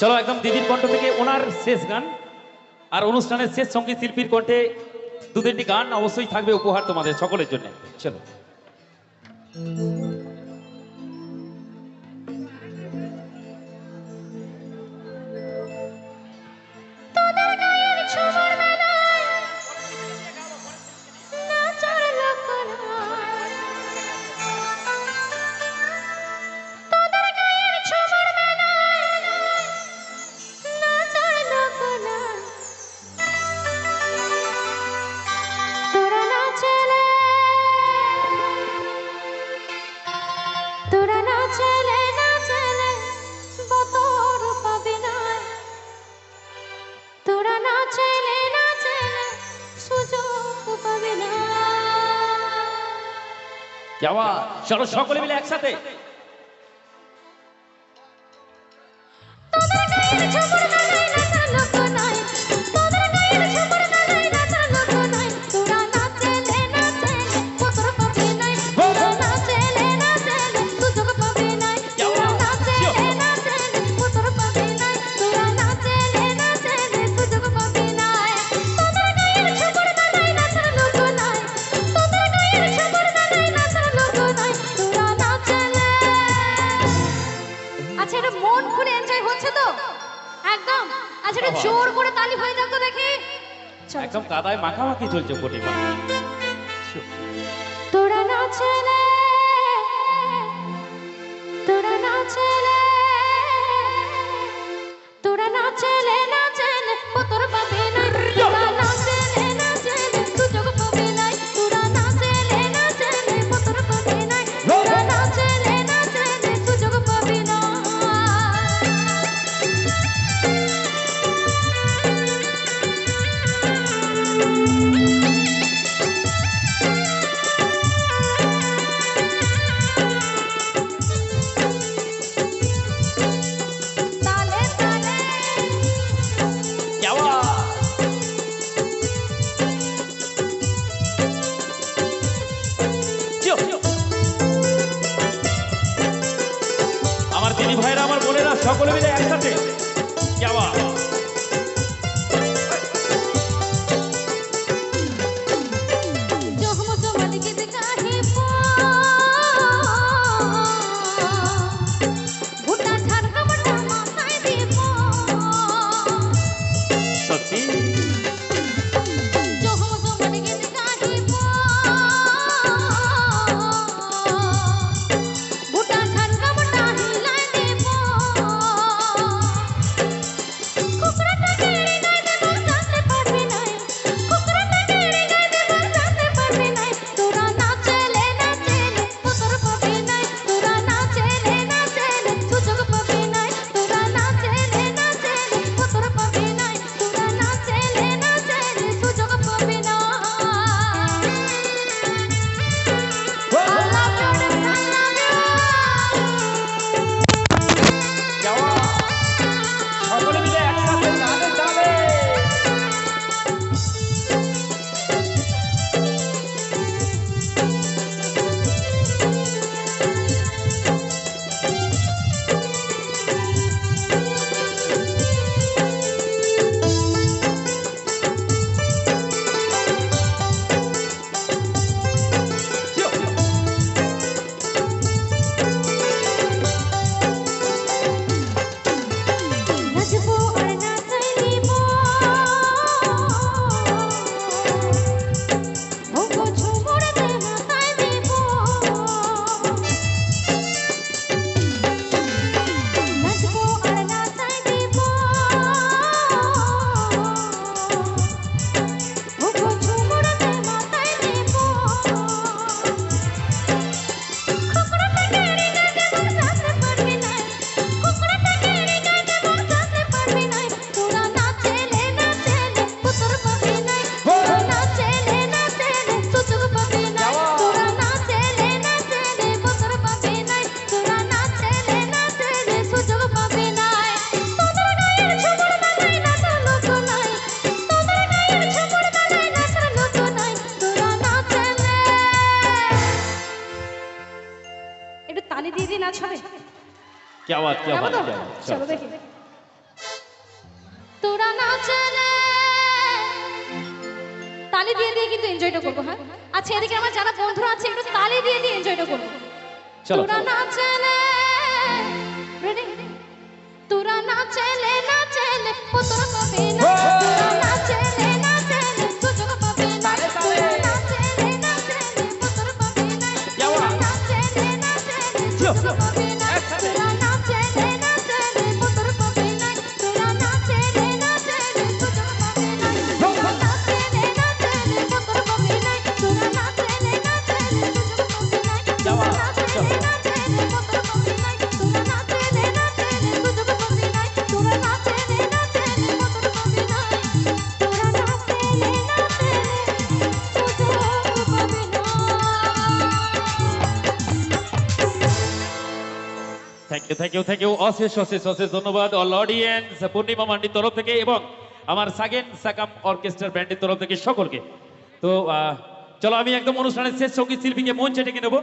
চলো একদম দিদির কণ্ঠ থেকে ওনার শেষ গান আর অনুষ্ঠানের শেষ সংগীত শিল্পীর কণ্ঠে দু তিনটি গান অবশ্যই থাকবে উপহার তোমাদের সকলের জন্য। চলো। যাওয়া চলো সকলে মিলে একসাথে। সেটা জোর করে তালি হয়ে যাক দেখি। একদম কাদায় মাখামাখি চলছে প্রতিমা क्या बात क्या बात चलो देखिए দিয়ে দিয়ে কিন্তু এনজয়টা করব হ্যাঁ? আচ্ছা এদিকে আমার যারা বন্ধুরা আছে একটু তালি দিয়ে দিয়ে এনজয়টা করব। চলো তোরা নাচে থ্যাংক ইউ থ্যাংক ইউ অশেষ অশেষ অশেষ ধন্যবাদ অল অডিয়েন্স পূর্ণিমা মান্ডির তরফ থেকে এবং আমার সাগেন সাকাম অর্কেস্ট্রার ব্যান্ডের তরফ থেকে সকলকে। তো চলো, আমি একদম অনুষ্ঠানের শেষ সংগীত শিল্পীকে মঞ্চে ডেকে নেব।